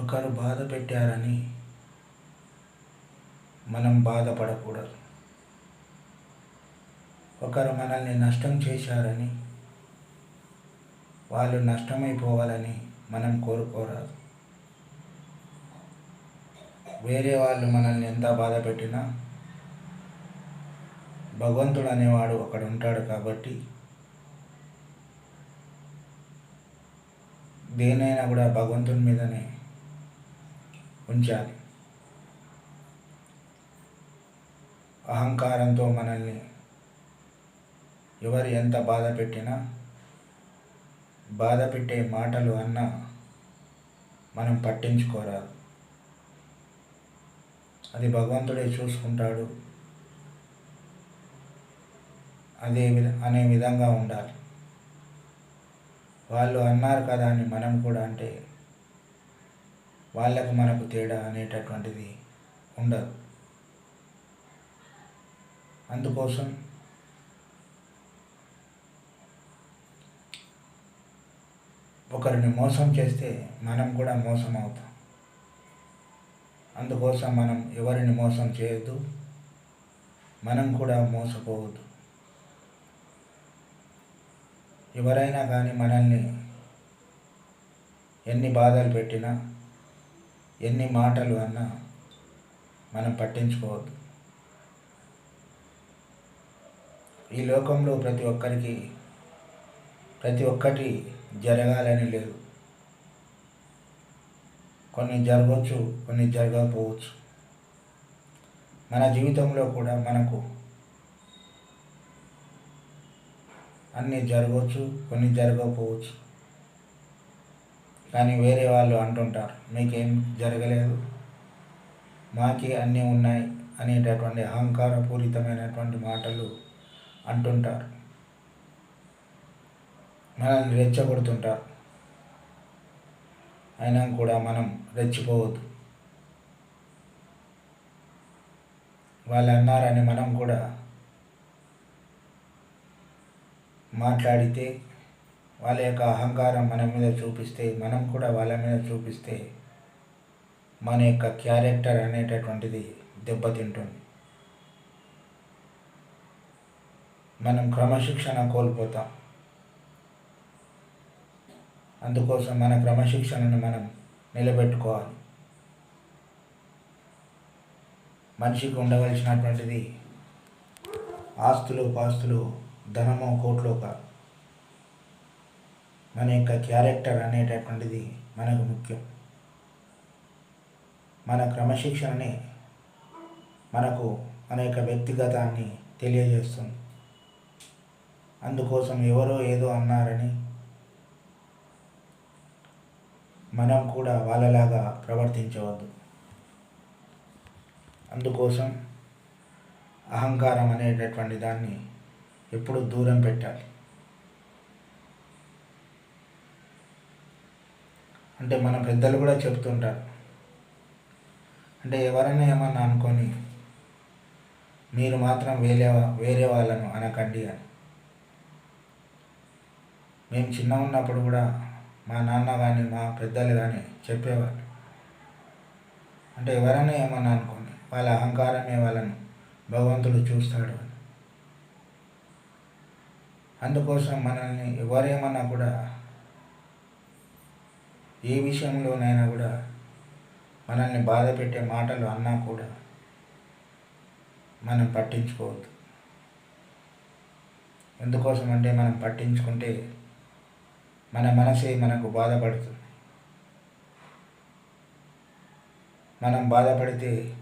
ఒకరు బాధ పెట్టారని మనం బాధపడకూడదు. ఒకరు మనల్ని నష్టం చేశారని వాళ్ళు నష్టమైపోవాలని మనం కోరుకోరాదు. వేరే వాళ్ళు మనల్ని ఎంత బాధ పెట్టినా భగవంతుడు అనేవాడు ఒకడు ఉంటాడు కాబట్టి దేనైనా కూడా భగవంతుని మీదనే ఉంచాలి. అహంకారంతో మనల్ని ఎవరు ఎంత బాధ పెట్టినా బాధ పెట్టే మాటలు అన్నా మనం పట్టించుకోరాదు. అది భగవంతుడే చూసుకుంటాడు. అదే విధ అనే విధంగా ఉండాలి. వాళ్ళు అన్నారు కదా అని మనం కూడా అంటే వాళ్ళకు మనకు తేడా అనేటటువంటిది ఉండదు. అందుకోసం ఒకరిని మోసం చేస్తే మనం కూడా మోసం అవుతాం. అందుకోసం మనం ఎవరిని మోసం చేయొద్దు మనం కూడా మోసపోవద్దు. ఎవరైనా కానీ మనల్ని ఎన్ని బాధలు పెట్టినా ఎన్ని మాటలు అన్నా మనం పట్టించుకోవద్దు. ఈ లోకంలో ప్రతి ఒక్కరికి ప్రతి ఒక్కటి జరగాలని లేదు. కొన్ని జరగవచ్చు కొన్ని జరగకపోవచ్చు. మన జీవితంలో కూడా మనకు అన్నీ జరగవచ్చు కొన్ని జరగకపోవచ్చు. కానీ వేరే వాళ్ళు అంటుంటారు మీకేం జరగలేదు? మాకే అన్నీ ఉన్నాయి అనేటటువంటి అహంకారపూరితమైనటువంటి మాటలు అంటుంటారు. మనల్ని రెచ్చగొడుతుంటారు. అయినా కూడా మనం రెచ్చిపోవద్దు. వాళ్ళు అన్నారని మనం కూడా మాట్లాడితే వాళ్ళ యొక్క అహంకారం మన మీద చూపిస్తే మనం కూడా వాళ్ళ మీద చూపిస్తే మన యొక్క క్యారెక్టర్ అనేటటువంటిది దెబ్బతింటుంది. మనం క్రమశిక్షణ కోల్పోతాం. అందుకోసం మన క్రమశిక్షణను మనం నిలబెట్టుకోవాలి. మనిషికి ఉండవలసినటువంటిది ఆస్తులు పాస్తులు ధనము కోట్లు కాదు మన యొక్క క్యారెక్టర్ అనేటటువంటిది మనకు ముఖ్యం. మన క్రమశిక్షణని మనకు మన యొక్క వ్యక్తిగతాన్ని తెలియజేస్తుంది. అందుకోసం ఎవరో ఏదో అన్నారని మనం కూడా వాళ్ళలాగా ప్రవర్తించవద్దు. అందుకోసం అహంకారం అనేటటువంటి దాన్ని ఎప్పుడు దూరం పెట్టాలి. అంటే మన పెద్దలు కూడా చెప్తుంటారు. అంటే ఎవరైనా ఏమన్నా అనుకొని మీరు మాత్రం వేరే వేరే వాళ్ళను అనకండి అని. మేము చిన్న ఉన్నప్పుడు కూడా మా నాన్న కానీ మా పెద్దలు కానీ చెప్పేవాళ్ళు. అంటే ఎవరైనా ఏమన్నా అనుకోండి వాళ్ళ అహంకారమే వాళ్ళను భగవంతుడు చూస్తాడు అని. అందుకోసం మనల్ని ఎవరేమన్నా కూడా ఏ విషయంలోనైనా కూడా మనల్ని బాధ పెట్టే మాటలు అన్నా కూడా మనం పట్టించుకోవద్దు. ఎందుకోసం అంటే మనం పట్టించుకుంటే మన మనసే మనకు బాధపడుతుంది. మనం బాధపడితే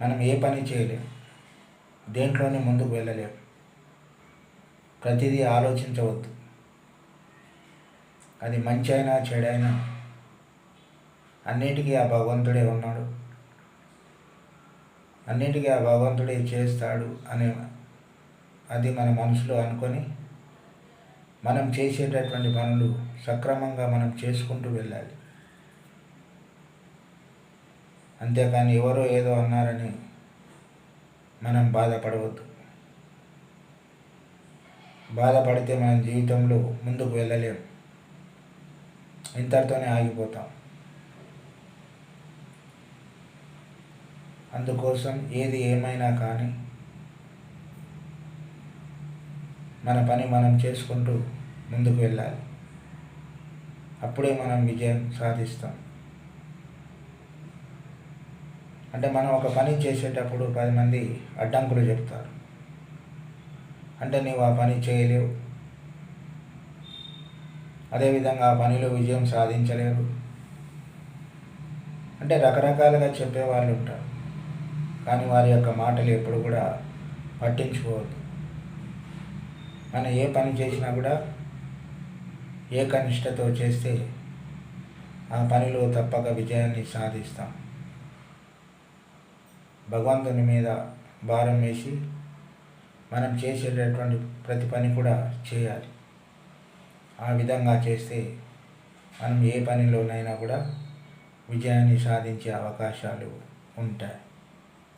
మనం ఏ పని చేయలేం. దేంట్లోనే ముందుకు వెళ్ళలేం. ప్రతిదీ ఆలోచించవద్దు. అది మంచి అయినా చెడైనా అన్నిటికీ ఆ భగవంతుడే ఉన్నాడు. అన్నిటికీ ఆ భగవంతుడే చేస్తాడు అనే అది మన మనసులో అనుకొని మనం చేసేటటువంటి పనులు సక్రమంగా మనం చేసుకుంటూ వెళ్ళాలి. అంతేకాని ఎవరో ఏదో అన్నారని మనం బాధపడవద్దు. బాధపడితే మనం జీవితంలో ముందుకు వెళ్ళలేము ఇంతటితోనే ఆగిపోతాం. అందుకోసం ఏది ఏమైనా కానీ మన పని మనం చేసుకుంటూ ముందుకు వెళ్ళాలి. అప్పుడే మనం విజయం సాధిస్తాం. అంటే మనం ఒక పని చేసేటప్పుడు పది మంది అడ్డంకులు చెప్తారు. అంటే నీవు ఆ పని చేయలేవు అదేవిధంగా ఆ పనిలో విజయం సాధించలేరు. అంటే రకరకాలుగా చెప్పేవాళ్ళు ఉంటారు. కానీ వారి యొక్క మాటలు ఎప్పుడు కూడా పట్టించుకోవద్దు. మనం ఏ పని చేసినా కూడా ఏ కనిష్టతో చేస్తే ఆ పనిలో తప్పక విజయాన్ని సాధిస్తాం. భగవంతుని మీద భారం వేసి మనం చేసేటటువంటి ప్రతి పని కూడా చేయాలి. ఆ విధంగా చేస్తే మనం ఏ పనిలోనైనా కూడా విజయాన్ని సాధించే అవకాశాలు ఉంటాయి.